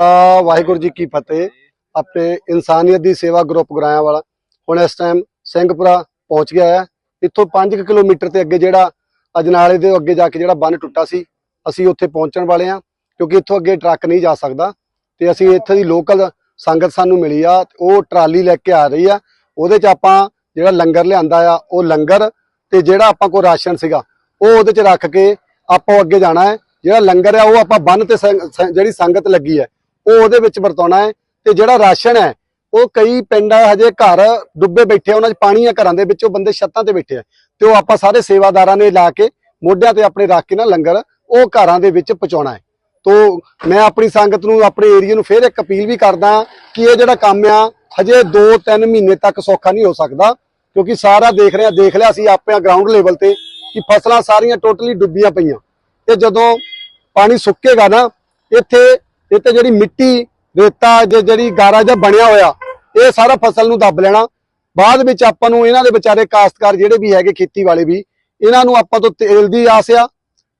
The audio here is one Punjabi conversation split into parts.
ਆ ਵਾਹਿਗੁਰੂ ਜੀ ਕੀ ਫਤਿਹ। ਆਪਣੇ ਇਨਸਾਨੀਅਤ ਦੀ ਸੇਵਾ ਗਰੁੱਪ ਗੁਰਾਇਆ ਵਾਲਾ। ਹੁਣ ਇਸ ਟਾਈਮ ਸਿੰਘਪੁਰਾ ਪਹੁੰਚ ਗਿਆ ਹੈ। ਇੱਥੋਂ 5 ਕਿਲੋਮੀਟਰ ਤੇ ਅੱਗੇ ਜਿਹੜਾ ਅਜਨਾਲੇ ਦੇ ਅੱਗੇ ਜਾ ਕੇ ਜਿਹੜਾ ਬੰਨ ਟੁੱਟਾ ਸੀ ਅਸੀਂ ਉੱਥੇ ਪਹੁੰਚਣ ਵਾਲੇ ਹਾਂ ਕਿਉਂਕਿ ਇੱਥੋਂ ਅੱਗੇ ਟਰੱਕ ਨਹੀਂ ਜਾ ਸਕਦਾ। ਤੇ ਅਸੀਂ ਇੱਥੇ ਦੀ ਲੋਕਲ ਸੰਗਤ ਸਾਨੂੰ ਮਿਲੀ ਆ ਉਹ ਟਰਾਲੀ ਲੈ ਕੇ ਆ ਰਹੀ ਆ। ਉਹਦੇ ਚ ਆਪਾਂ ਜਿਹੜਾ ਲੰਗਰ ਲਿਆਂਦਾ ਆ ਉਹ ਲੰਗਰ ਤੇ ਜਿਹੜਾ ਆਪਾਂ ਕੋਲ ਰਾਸ਼ਨ ਸੀਗਾ ਉਹ ਉਹਦੇ ਚ ਰੱਖ ਕੇ ਆਪਾਂ ਅੱਗੇ ਜਾਣਾ ਹੈ। ਜਿਹੜਾ ਲੰਗਰ ਆ ਉਹ ਆਪਾਂ ਬੰਨ ਤੇ ਜਿਹੜੀ ਸੰਗਤ ਲੱਗੀ ਹੈ ਉਹ ਉਹਦੇ ਵਿੱਚ ਵਰਤਾਉਣਾ ਹੈ ਤੇ ਜਿਹੜਾ ਰਾਸ਼ਨ ਹੈ, ਉਹ ਕਈ ਪਿੰਡਾਂ ਹਜੇ ਘਰ ਡੁੱਬੇ ਬੈਠੇ ਆ, ਉਹਨਾਂ 'ਚ ਪਾਣੀ ਆ ਘਰਾਂ ਦੇ ਵਿੱਚ, ਉਹ ਬੰਦੇ ਛੱਤਾਂ ਤੇ ਬੈਠੇ ਆ ਤੇ ਉਹ ਆਪਾਂ ਸਾਰੇ ਸੇਵਾਦਾਰਾਂ ਨੇ ਲਾ ਕੇ ਮੋਢਿਆਂ ਤੇ ਆਪਣੇ ਰੱਖ ਕੇ ਨਾ ਲੰਗਰ, ਉਹ ਘਰਾਂ ਦੇ ਵਿੱਚ ਪਹੁੰਚਾਉਣਾ ਹੈ। ਤੋ ਮੈਂ ਆਪਣੀ ਸੰਗਤ ਨੂੰ, ਆਪਣੇ ਏਰੀਆ ਨੂੰ ਫੇਰ ਇੱਕ ਅਪੀਲ ਵੀ ਕਰਦਾ ਕਿ ਇਹ ਜਿਹੜਾ ਕੰਮ ਆ, ਹਜੇ 2-3 ਮਹੀਨੇ ਤੱਕ ਸੌਖਾ ਨਹੀਂ ਹੋ ਸਕਦਾ, ਕਿਉਂਕਿ ਸਾਰਾ ਦੇਖ ਰਿਹਾ, ਦੇਖ ਲਿਆ ਸੀ ਆਪਿਆਂ ਗਰਾਊਂਡ ਲੈਵਲ ਤੇ ਕਿ ਫਸਲਾਂ ਸਾਰੀਆਂ ਟੋਟਲੀ ਡੁੱਬੀਆਂ ਪਈਆਂ। ਤੇ ਜਦੋਂ ਪਾਣੀ ਸੁੱਕੇਗਾ ਨਾ, ਇੱਥੇ ਤੇ ਜਿਹੜੀ ਮਿੱਟੀ, ਰੇਤਾ ਜੇ ਜਿਹੜੀ ਗਾਰਾ ਜਾਂ ਬਣਿਆ ਹੋਇਆ, ਇਹ ਸਾਰਾ ਫਸਲ ਨੂੰ ਦੱਬ ਲੈਣਾ। ਬਾਅਦ ਵਿੱਚ ਆਪਾਂ ਨੂੰ ਇਹਨਾਂ ਦੇ ਵਿਚਾਰੇ ਕਾਸ਼ਤਕਾਰ ਜਿਹੜੇ ਵੀ ਹੈਗੇ ਖੇਤੀ ਵਾਲੇ ਵੀ, ਇਹਨਾਂ ਨੂੰ ਆਪਾਂ ਤੋਂ ਤੇਲ ਦੀ ਆਸ ਆ।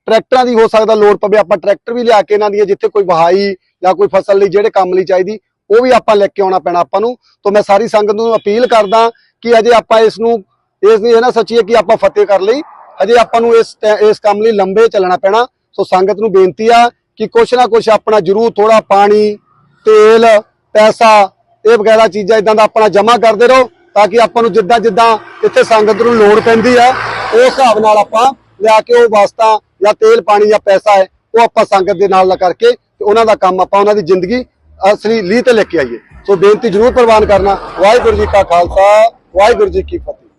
ਟਰੈਕਟਰਾਂ ਦੀ ਹੋ ਸਕਦਾ ਲੋੜ ਪਵੇ, ਆਪਾਂ ਟਰੈਕਟਰ ਵੀ ਲਿਆ ਕੇ ਇਹਨਾਂ ਦੀ, ਜਿੱਥੇ ਕੋਈ ਵਹਾਈ ਜਾਂ ਕੋਈ ਫਸਲ ਲਈ ਜਿਹੜੇ ਕੰਮ ਲਈ ਚਾਹੀਦੀ, ਉਹ ਵੀ ਆਪਾਂ ਲੈ ਕੇ ਆਉਣਾ ਪੈਣਾ ਆਪਾਂ ਨੂੰ। ਤੋਂ ਮੈਂ ਸਾਰੀ ਸੰਗਤ ਨੂੰ ਅਪੀਲ ਕਰਦਾ ਕਿ ਅਜੇ ਆਪਾਂ ਇਸ ਨੂੰ, ਇਸ ਦੀ ਇਹ ਨਾ ਸੋਚੀਏ ਕਿ ਆਪਾਂ ਫਤਿਹ ਕਰ ਲਈ। ਅਜੇ ਆਪਾਂ ਨੂੰ ਇਸ ਟੈ- ਇਸ ਕੰਮ ਲਈ ਲੰਬੇ ਚੱਲਣਾ ਪੈਣਾ। ਸੋ ਸੰਗਤ ਨੂੰ ਬੇਨਤੀ ਆ ਕਿ ਕੁਛ ਨਾ ਕੁਛ ਆਪਣਾ ਜ਼ਰੂਰ ਥੋੜਾ ਪਾਣੀ, ਤੇਲ, ਪੈਸਾ, ਇਹ ਵਗੈਰਾ ਚੀਜ਼ਾਂ ਇਦਾਂ ਦਾ ਆਪਣਾ ਜਮ੍ਹਾਂ ਕਰਦੇ ਰਹੋ ਤਾਂ ਕਿ ਆਪਾਂ ਨੂੰ ਜਿੱਦਾਂ ਜਿੱਦਾਂ ਇੱਥੇ ਸੰਗਤ ਨੂੰ ਲੋੜ ਪੈਂਦੀ ਹੈ ਉਸ ਹਿਸਾਬ ਨਾਲ ਆਪਾਂ ਲਿਆ ਕੇ ਉਹ ਵਾਸਤਾ ਜਾਂ ਤੇਲ, ਪਾਣੀ ਜਾਂ ਪੈਸਾ ਹੈ, ਉਹ ਆਪਾਂ ਸੰਗਤ ਦੇ ਨਾਲ ਕਰਕੇ ਤੇ ਉਹਨਾਂ ਦਾ ਕੰਮ ਆਪਾਂ ਉਹਨਾਂ ਦੀ ਜ਼ਿੰਦਗੀ ਅਸਲੀ ਲੀਹ ਤੇ ਲੈ ਕੇ ਆਈਏ। ਸੋ ਬੇਨਤੀ ਜ਼ਰੂਰ ਪ੍ਰਵਾਨ ਕਰਨਾ। ਵਾਹਿਗੁਰੂ ਜੀ ਕਾ ਖਾਲਸਾ, ਵਾਹਿਗੁਰੂ ਜੀ ਕੀ ਫਤਿਹ।